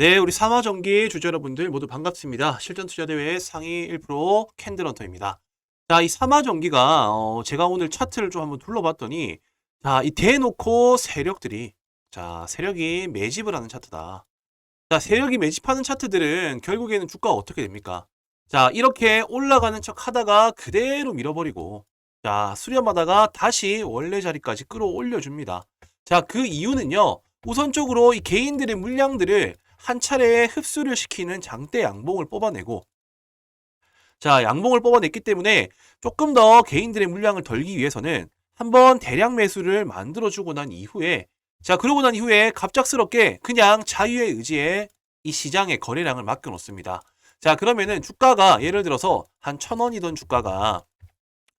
네, 우리 삼화전기 주주 여러분들 모두 반갑습니다. 실전 투자 대회 상위 1% 캔들헌터입니다. 자, 이 삼화전기가 어, 제가 오늘 차트를 좀 한번 둘러봤더니 자, 이 대놓고 세력들이 자, 세력이 매집을 하는 차트다. 자, 세력이 매집하는 차트들은 결국에는 주가가 어떻게 됩니까? 자, 이렇게 올라가는 척 하다가 그대로 밀어버리고 자, 수렴하다가 다시 원래 자리까지 끌어올려 줍니다. 자, 그 이유는요. 우선적으로 이 개인들의 물량들을 한 차례에 흡수를 시키는 장대 양봉을 뽑아내고 자, 양봉을 뽑아냈기 때문에 조금 더 개인들의 물량을 덜기 위해서는 한번 대량 매수를 만들어주고 난 이후에 자, 그러고 난 이후에 갑작스럽게 그냥 자유의 의지에 이 시장의 거래량을 맡겨놓습니다. 자, 그러면은 주가가 예를 들어서 한 천 원이던 주가가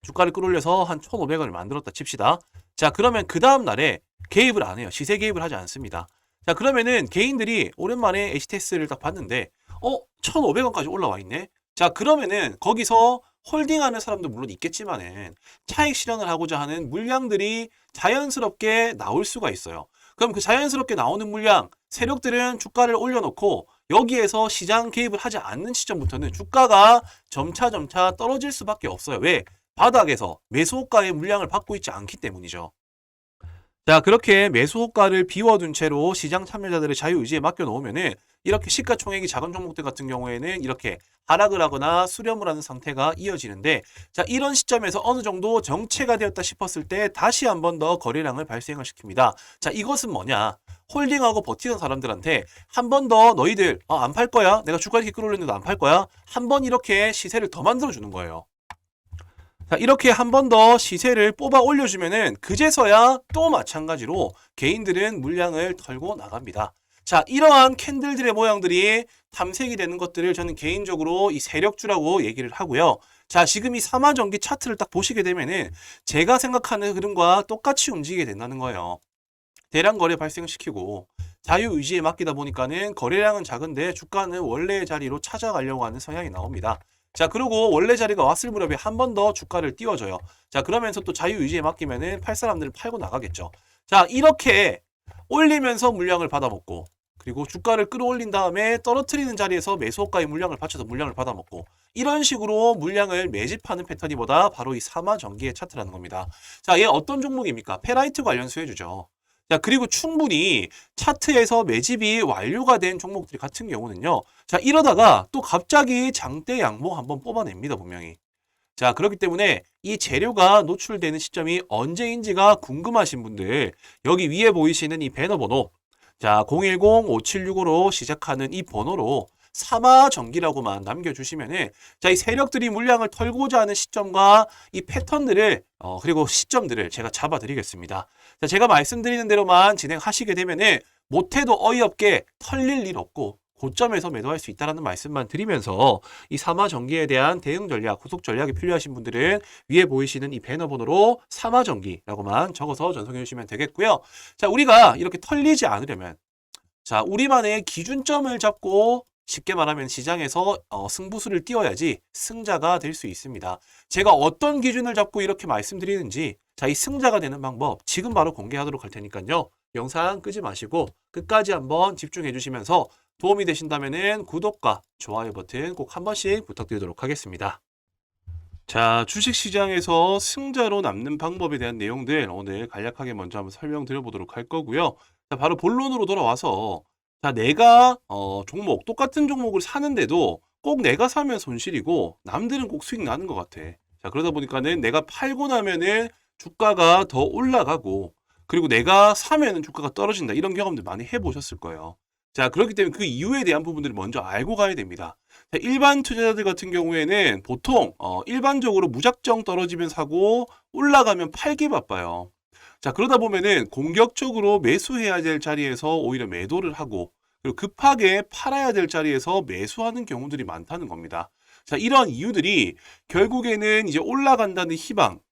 주가를 끌어올려서 한 1,500원을 만들었다 칩시다. 자, 그러면 그 다음 날에 개입을 안 해요. 시세 개입을 하지 않습니다. 자, 그러면은 개인들이 오랜만에 HTS를 딱 봤는데, 어, 1,500원까지 올라와 있네? 자, 그러면은 거기서 홀딩하는 사람도 물론 있겠지만은 차익 실현을 하고자 하는 물량들이 자연스럽게 나올 수가 있어요. 그럼 그 자연스럽게 나오는 물량, 세력들은 주가를 올려놓고 여기에서 시장 개입을 하지 않는 시점부터는 주가가 점차 점차 떨어질 수밖에 없어요. 왜? 바닥에서 매수호가의 물량을 받고 있지 않기 때문이죠. 자, 그렇게 매수 호가를 비워둔 채로 시장 참여자들의 자유의지에 맡겨놓으면은 이렇게 시가총액이 작은 종목들 같은 경우에는 이렇게 하락을 하거나 수렴을 하는 상태가 이어지는데 자, 이런 시점에서 어느 정도 정체가 되었다 싶었을 때 다시 한 번 더 거래량을 발생을 시킵니다. 자, 이것은 뭐냐? 홀딩하고 버티던 사람들한테 한 번 더 너희들 어, 안팔 거야? 내가 주가 이렇게 끌어올렸는데도 안팔 거야? 한 번 이렇게 시세를 더 만들어 주는 거예요. 자, 이렇게 한 번 더 시세를 뽑아 올려주면은 그제서야 또 마찬가지로 개인들은 물량을 털고 나갑니다. 자, 이러한 캔들들의 모양들이 탐색이 되는 것들을 저는 개인적으로 이 세력주라고 얘기를 하고요. 자, 지금 이 삼화전기 차트를 딱 보시게 되면은 제가 생각하는 흐름과 똑같이 움직이게 된다는 거예요. 대량 거래 발생시키고 자유 의지에 맡기다 보니까는 거래량은 작은데 주가는 원래의 자리로 찾아가려고 하는 성향이 나옵니다. 자, 그리고 원래 자리가 왔을 무렵에 한 번 더 주가를 띄워줘요. 자, 그러면서 또 자유의지에 맡기면은 팔 사람들을 팔고 나가겠죠. 자, 이렇게 올리면서 물량을 받아먹고 그리고 주가를 끌어올린 다음에 떨어뜨리는 자리에서 매수호가의 물량을 받쳐서 물량을 받아먹고 이런 식으로 물량을 매집하는 패턴이 보다 바로 이 삼화전기의 차트라는 겁니다. 자, 얘 어떤 종목입니까? 페라이트 관련 수혜주죠. 자, 그리고 충분히 차트에서 매집이 완료가 된 종목들 같은 경우는요. 자, 이러다가 또 갑자기 장대 양봉 한번 뽑아냅니다, 분명히. 자, 그렇기 때문에 이 재료가 노출되는 시점이 언제인지가 궁금하신 분들, 여기 위에 보이시는 이 배너 번호, 자, 010-5765로 시작하는 이 번호로 삼화전기라고만 남겨주시면은 자, 이 세력들이 물량을 털고자 하는 시점과 이 패턴들을 어, 그리고 시점들을 제가 잡아드리겠습니다. 자, 제가 말씀드리는 대로만 진행하시게 되면은 못해도 어이없게 털릴 일 없고 고점에서 매도할 수 있다는 말씀만 드리면서 이 삼화전기에 대한 대응 전략, 후속 전략이 필요하신 분들은 위에 보이시는 이 배너 번호로 삼화전기라고만 적어서 전송해 주시면 되겠고요. 자, 우리가 이렇게 털리지 않으려면 자, 우리만의 기준점을 잡고 쉽게 말하면 시장에서 어, 승부수를 띄워야지 승자가 될 수 있습니다. 제가 어떤 기준을 잡고 이렇게 말씀드리는지 자, 이 승자가 되는 방법 지금 바로 공개하도록 할 테니까요. 영상 끄지 마시고 끝까지 한번 집중해 주시면서 도움이 되신다면 구독과 좋아요 버튼 꼭 한 번씩 부탁드리도록 하겠습니다. 자, 주식시장에서 승자로 남는 방법에 대한 내용들 오늘 간략하게 먼저 한번 설명드려 보도록 할 거고요. 자, 바로 본론으로 돌아와서 자, 내가 어, 종목 똑같은 종목을 사는데도 꼭 내가 사면 손실이고 남들은 꼭 수익 나는 것 같아. 자, 그러다 보니까는 내가 팔고 나면은 주가가 더 올라가고 그리고 내가 사면은 주가가 떨어진다. 이런 경험들 많이 해보셨을 거예요. 자, 그렇기 때문에 그 이유에 대한 부분들을 먼저 알고 가야 됩니다. 자, 일반 투자자들 같은 경우에는 보통 어, 일반적으로 무작정 떨어지면 사고 올라가면 팔기 바빠요. 자, 그러다 보면은 공격적으로 매수해야 될 자리에서 오히려 매도를 하고 그리고 급하게 팔아야 될 자리에서 매수하는 경우들이 많다는 겁니다. 자, 이런 이유들이 결국에는 이제 올라간다는 희망,